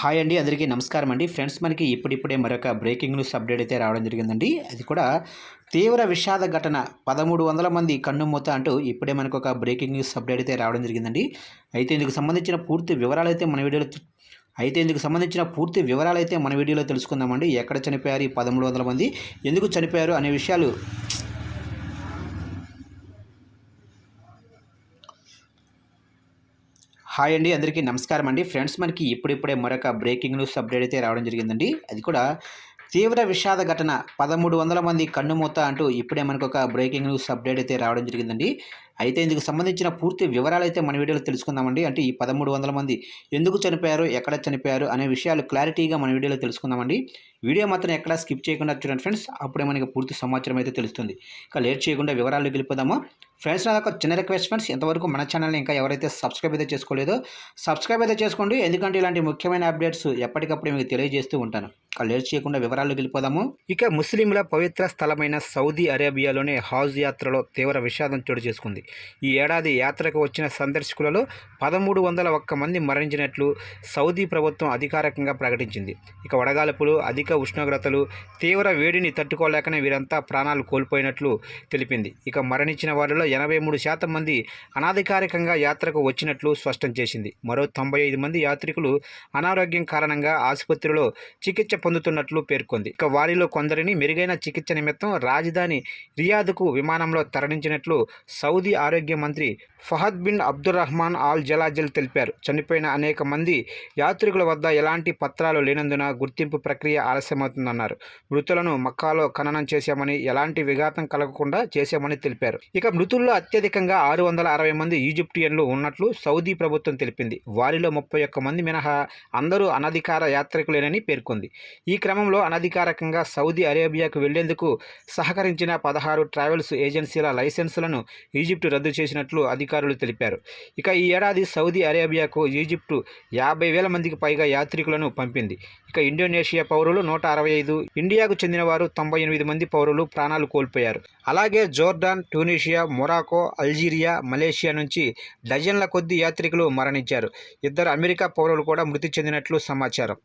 Hi అండి అందరికీ నమస్కారం అండి. ఫ్రెండ్స్ మనకి ఇప్పుడిప్పుడే మరొక బ్రేకింగ్ న్యూస్ అప్డేట్ అయితే రావడం జరిగిందండి. అది కూడా తీవ్ర విషాద ఘటన. పదమూడు వందల మంది కన్నుమూత అంటూ ఇప్పుడే మనకు ఒక బ్రేకింగ్ న్యూస్ అప్డేట్ అయితే రావడం జరిగిందండి. అయితే ఇందుకు సంబంధించిన పూర్తి వివరాలు అయితే మన వీడియోలో అయితే ఇందుకు సంబంధించిన పూర్తి వివరాలు అయితే మన వీడియోలో తెలుసుకుందామండి. ఎక్కడ చనిపోయారు ఈ పదమూడు వందల మంది? ఎందుకు చనిపోయారు? అనే విషయాలు హాయ్ అండి అందరికీ నమస్కారం అండి. ఫ్రెండ్స్ మనకి ఇప్పుడిప్పుడే మరొక బ్రేకింగ్ న్యూస్ అప్డేట్ అయితే రావడం జరిగిందండి. అది కూడా తీవ్ర విషాద ఘటన పదమూడు వందల మంది కన్నుమూత అంటూ ఇప్పుడే మనకు ఒక బ్రేకింగ్ న్యూస్ అప్డేట్ అయితే రావడం జరిగిందండి. అయితే ఇందుకు సంబంధించిన పూర్తి వివరాలు అయితే మన వీడియోలో తెలుసుకుందామండి. అంటే ఈ పదమూడు వందల మంది ఎందుకు చనిపోయారు ఎక్కడ చనిపోయారు అనే విషయాలు క్లారిటీగా మన వీడియోలో తెలుసుకుందామండి. వీడియో మాత్రం ఎక్కడ స్కిప్ చేయకుండా చూడండి ఫ్రెండ్స్. అప్పుడే మనకి పూర్తి సమాచారం అయితే తెలుస్తుంది. ఇక లేట్ చేయకుండా వివరాలు గెలిపోదామా ఫ్రెండ్స్ నాకు ఒక చిన్న రిక్వెస్ట్ ఫ్రెండ్స్ ఇంతవరకు మన ఛానల్ని ఇంకా ఎవరైతే సబ్స్క్రైబ్ అయితే చేసుకోలేదో సబ్స్క్రైబ్ అయితే చేసుకోండి. ఎందుకంటే ఇలాంటి ముఖ్యమైన అప్డేట్స్ ఎప్పటికప్పుడు మీకు తెలియజేస్తూ ఉంటాను. లేట్ చేయకుండా వివరాలు వెళ్ళిపోదాము. ఇక ముస్లింల పవిత్ర స్థలమైన సౌదీ అరేబియాలోనే హాజ్ యాత్రలో తీవ్ర విషాదం చోటు చేసుకుంది. ఈ ఏడాది యాత్రకు వచ్చిన సందర్శకులలో పదమూడు వందల ఒక్క మంది మరణించినట్లు సౌదీ ప్రభుత్వం అధికారికంగా ప్రకటించింది. ఇక వడగాల్పులు అధిక ఉష్ణోగ్రతలు తీవ్ర వేడిని తట్టుకోలేకనే వీరంతా ప్రాణాలు కోల్పోయినట్లు తెలిపింది. ఇక మరణించిన వారిలో ఎనభై మూడు శాతం మంది అనాధికారికంగా యాత్రకు వచ్చినట్లు స్పష్టం చేసింది. మరో తొంభై ఐదు మంది యాత్రికులు అనారోగ్యం కారణంగా ఆసుపత్రిలో చికిత్స పొందుతున్నట్లు పేర్కొంది. ఇక వారిలో కొందరిని మెరుగైన చికిత్స నిమిత్తం రాజధాని రియాద్కు విమానంలో తరలించినట్లు సౌదీ ఆరోగ్య మంత్రి Fahad bin Abdul Rahman Al Jalajel తెలిపారు. చనిపోయిన అనేక మంది యాత్రికుల వద్ద ఎలాంటి పత్రాలు లేనందున గుర్తింపు ప్రక్రియ ఆలస్యమవుతుందన్నారు. మృతులను మక్కాలో ఖననం చేశామని ఎలాంటి విఘాతం కలగకుండా చేశామని తెలిపారు. ఇక మృతుల్లో అత్యధికంగా ఆరు వందల అరవై మంది ఈజిప్టియన్లు ఉన్నట్లు సౌదీ ప్రభుత్వం తెలిపింది. వారిలో ముప్పై ఒక్క మంది మినహా అందరూ అనధికార యాత్రికులేనని పేర్కొంది. ఈ క్రమంలో అనధికారికంగా సౌదీ అరేబియాకు వెళ్ళేందుకు సహకరించిన పదహారు ట్రావెల్స్ ఏజెన్సీల లైసెన్సులను ఈజిప్టు రద్దు చేసినట్లు అధికారులు తెలిపారు. ఇక ఈ ఏడాది సౌదీ అరేబియాకు ఈజిప్టు యాభై వేల మందికి పైగా యాత్రికులను పంపింది. ఇక ఇండోనేషియా పౌరులు నూట అరవై ఐదు ఇండియాకు చెందిన వారు తొంభై ఎనిమిది మంది పౌరులు ప్రాణాలు కోల్పోయారు. అలాగే Jordan Tunisia Morocco Algeria Malaysia నుంచి డజన్ల కొద్ది యాత్రికులు మరణించారు. ఇద్దరు అమెరికా పౌరులు కూడా మృతి చెందినట్లు సమాచారం.